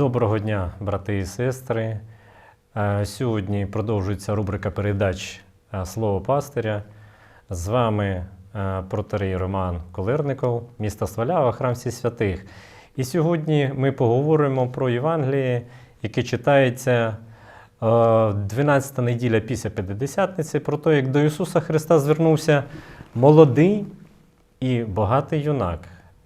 Доброго дня, брати і сестри. Е, Сьогодні продовжується рубрика передач е, Слово пастиря. З вами е, протерей Роман Колерников, місто Свалява, храм всіх святих. І сьогодні ми поговоримо про Євангеліє, яке читається 12 неділя після П'ятидесятниці, про те, як до Ісуса Христа звернувся молодий і багатий юнак,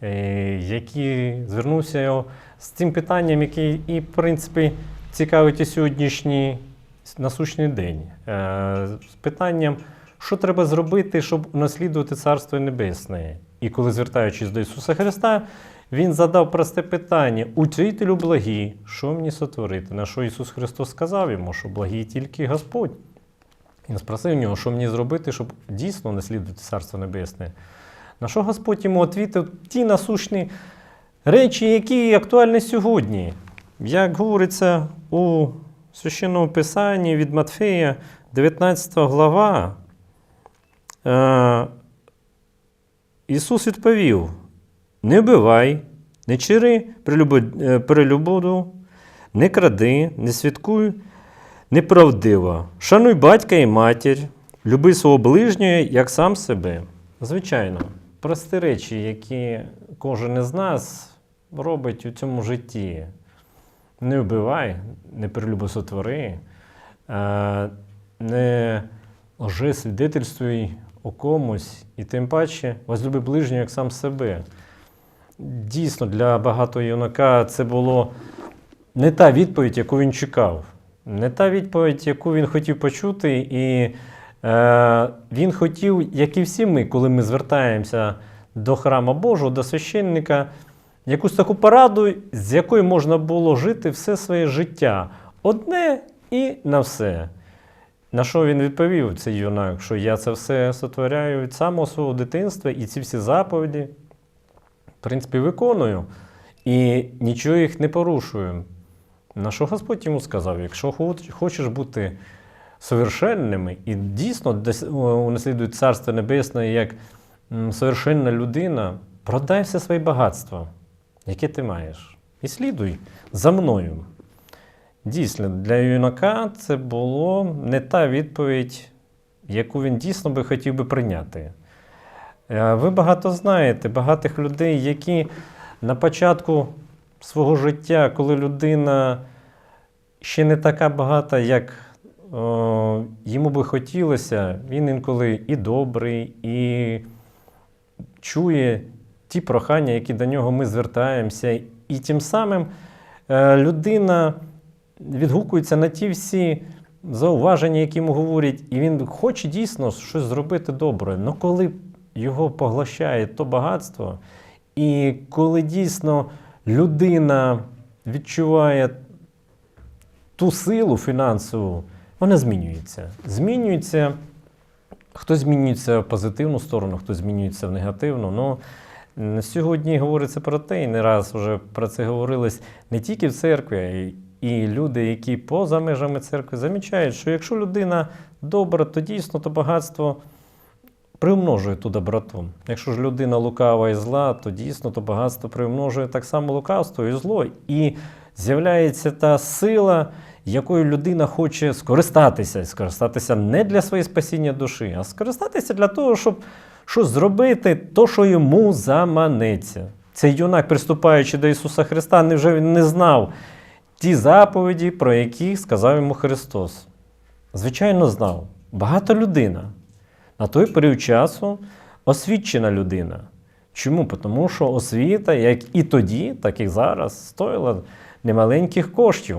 е, який звернувся з цим питанням, яке і, в принципі, цікавить і сьогоднішній насущний день. Е, З питанням, що треба зробити, щоб унаслідувати Царство Небесне. І коли, звертаючись до Ісуса Христа, він задав просте питання: Учителю благі, що мені сотворити? На що Ісус Христос сказав йому, що благий тільки Господь. Він спросив нього, що мені зробити, щоб дійсно наслідувати Царство Небесне. На що Господь йому відповів ті насущні речі, які актуальні сьогодні. Як говориться у священному Писанні від Матфея, 19 глава, е, Ісус відповів: не вбивай, не чири перелюбоду, не кради, не святкуй неправдиво. Шануй батька і матір, люби свого ближнього, як сам себе. Звичайно, прості речі, які кожен із нас робить у цьому житті. Не вбивай, не прелюбосотвори, е, не лжесвідетельствуй о комусь, і тим паче возлюби ближнього як сам себе. Дійсно, для багатого юнака це було не та відповідь, яку він чекав, не та відповідь, яку він хотів почути. І він хотів, як і всі ми, коли ми звертаємося до храму Божого, до священника, якусь таку пораду, з якою можна було жити все своє життя. Одне і на все. На що він відповів, цей юнак, що я це все сотворяю від самого свого дитинства, і ці всі заповіді, в принципі, виконую, і нічого їх не порушую. На що Господь йому сказав: якщо хочеш бути совершенними і дійсно дос- унаслідуй Царство Небесне як совершенна людина, продай все своє багатство, яке ти маєш, і слідуй за мною. Дійсно, для юнака це було не та відповідь, яку він дійсно би хотів би прийняти. Е, Ви багато знаєте, багатих людей, які на початку свого життя, коли людина ще не така багата, як йому би хотілося, він інколи і добрий, і чує ті прохання, які до нього ми звертаємося, і тим самим е, людина відгукується на ті всі зауваження, які йому говорять, і він хоче дійсно щось зробити добре. Але коли його поглощає то багатство, і коли дійсно людина відчуває ту силу фінансову, вона змінюється. Змінюється. Хтось змінюється в позитивну сторону, хтось змінюється в негативну. Ну, м, сьогодні говориться про те, і не раз вже про це говорилось не тільки в церкві, а й і люди, які поза межами церкви, замічають, що якщо людина добра, то дійсно то багатство примножує ту доброту. Якщо ж людина лукава і зла, то дійсно то багатство примножує так само лукавство і зло. І з'являється та сила, якою людина хоче скористатися. Скористатися не для своєї спасіння душі, а скористатися для того, щоб щось зробити, то, що йому заманеться. Цей юнак, приступаючи до Ісуса Христа, невже він не знав ті заповіді, про які сказав йому Христос? Звичайно, знав. Багата людина. На той період часу освічена людина. Чому? Тому що освіта, як і тоді, так і зараз, стоїла немаленьких коштів.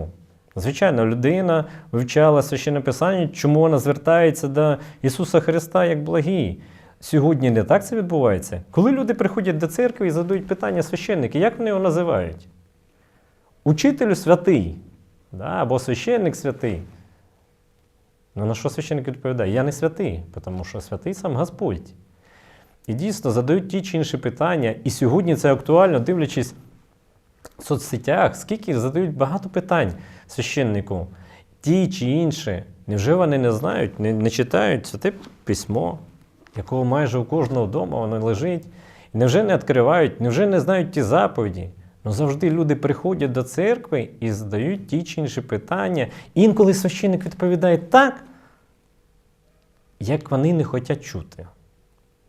Звичайно, людина вивчала священне писання, чому вона звертається до Ісуса Христа як благий. Сьогодні не так це відбувається. Коли люди приходять до церкви і задають питання священники, як вони його називають? Учителю святий, да, або священник святий. Ну, на що священник відповідає? Я не святий, тому що святий сам Господь. І дійсно задають ті чи інші питання. І сьогодні це актуально, дивлячись в соцсетях, скільки задають багато питань священнику. Ті чи інші. Невже вони не знають, не, не читають святе письмо, якого майже у кожного вдома воно лежить? Невже не відкривають, невже не знають ті заповіді? Ну, завжди люди приходять до церкви і задають ті чи інші питання. Інколи священник відповідає так, як вони не хочуть чути.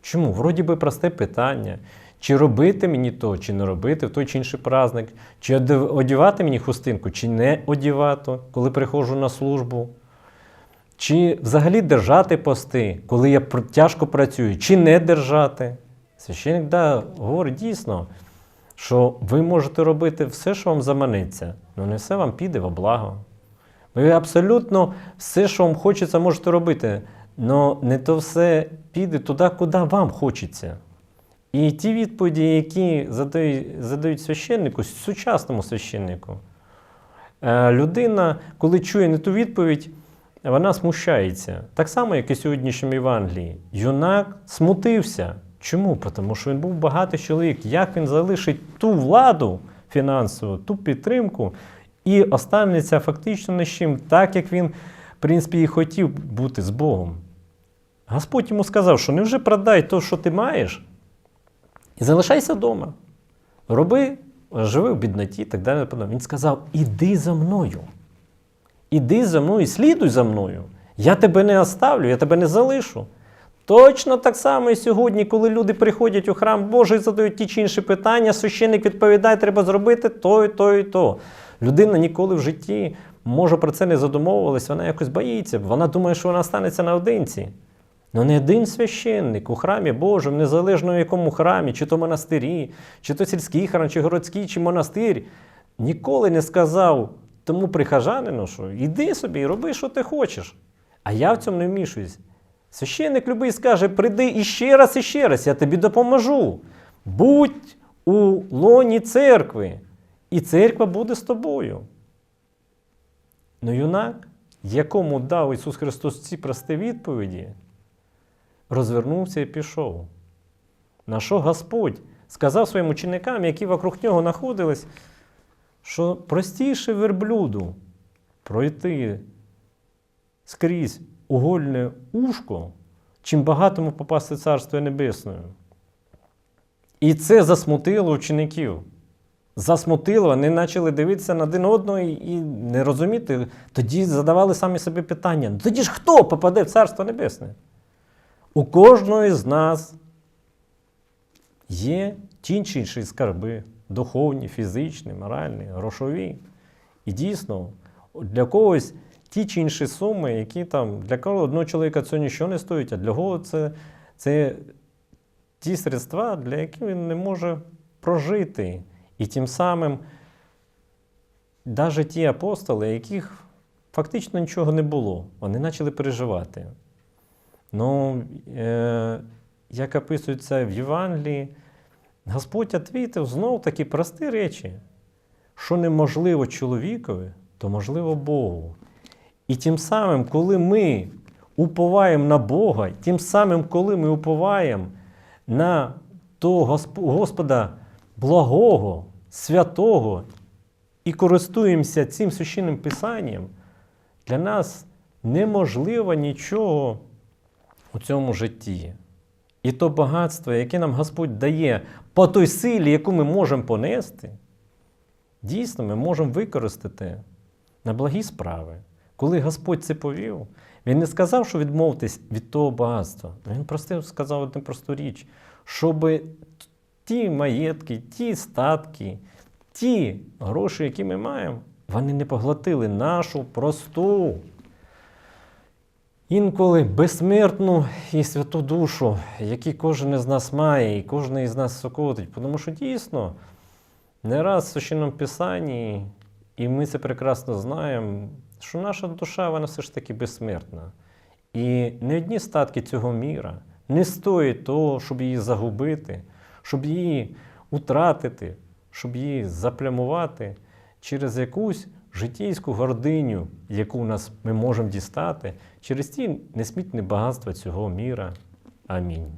Чому? Вроді би просте питання. Чи робити мені то, чи не робити в той чи інший праздник, чи одягати мені хустинку, чи не одягати, коли приходжу на службу, чи взагалі держати пости, коли я тяжко працюю, чи не держати. Священник да, говорить дійсно, що ви можете робити все, що вам заманеться, але не все вам піде во благо. Ви абсолютно все, що вам хочеться, можете робити, але не то все піде туди, куди вам хочеться. І ті відповіді, які задають, задають священнику, сучасному священнику, е, людина, коли чує не ту відповідь, вона смущається. Так само, як і в сьогоднішньому Євангелії. Юнак смутився. Чому? Тому що він був багатий чоловік. Як він залишить ту владу фінансову, ту підтримку, і останеться фактично не чим, так як він, в принципі, і хотів бути з Богом. Господь йому сказав, що невже продай те, що ти маєш, і залишайся вдома. Роби, живи в бідноті і так далі. Він сказав: іди за мною. Іди за мною, слідуй за мною. Я тебе не оставлю, я тебе не залишу. Точно так само і сьогодні, коли люди приходять у храм Божий, задають ті чи інші питання, священник відповідає, треба зробити то і то і то. Людина ніколи в житті, може, про це не задумовувалась, вона якось боїться, вона думає, що вона станеться наодинці. Ну не один священник у храмі Божому, незалежно в якому храмі, чи то монастирі, чи то сільський храм, чи городський, чи монастир, ніколи не сказав тому прихожанину, що йди собі і роби, що ти хочеш. А я в цьому не вмішуюсь. Священник любий скаже: прийди іще раз, іще раз, я тобі допоможу. Будь у лоні церкви, і церква буде з тобою. Ну, юнак, якому дав Ісус Христос ці прості відповіді, розвернувся і пішов. На що Господь сказав своїм ученикам, які вокруг нього знаходились, що простіше верблюду пройти скрізь угольне ушко, чим багатому попасти Царство Небесне. І це засмутило учеників. Засмутило, вони почали дивитися на один одного і- і не розуміти. Тоді задавали самі собі питання: ну тоді ж хто попаде в Царство Небесне? У кожного з нас є ті чи інші скарби духовні, фізичні, моральні, грошові. І дійсно, для когось ті чи інші суми, які там для кого одного чоловіка це нічого не стоїть, а для кого це, це ті средства, для яких він не може прожити. І тим самим навіть ті апостоли, яких фактично нічого не було, вони почали переживати. Ну, е, як описується в Євангелії, Господь відповів знов такі прості речі, що неможливо чоловікові, то можливо Богу. І тим самим, коли ми уповаємо на Бога, тим самим, коли ми уповаємо на того Госп- Господа благого, святого і користуємося цим священним писанням, для нас неможливо нічого у цьому житті. І то багатство, яке нам Господь дає по той силі, яку ми можемо понести, дійсно ми можемо використати на благі справи. Коли Господь це повів, Він не сказав, що відмовтесь від того багатства. Він просто сказав одну просту річ, щоб ті маєтки, ті статки, ті гроші, які ми маємо, вони не поглотили нашу просту інколи безсмертну і святу душу, які кожен із нас має, і кожен із нас сокотить. Тому що дійсно не раз в священному Писанні, і ми це прекрасно знаємо, що наша душа вона все ж таки безсмертна. І не одні статки цього міра не стоять того, щоб її загубити, щоб її утратити, щоб її заплямувати через якусь життєйську гординю, яку нас ми можемо дістати, через ті несмітні багатства цього міра. Амінь.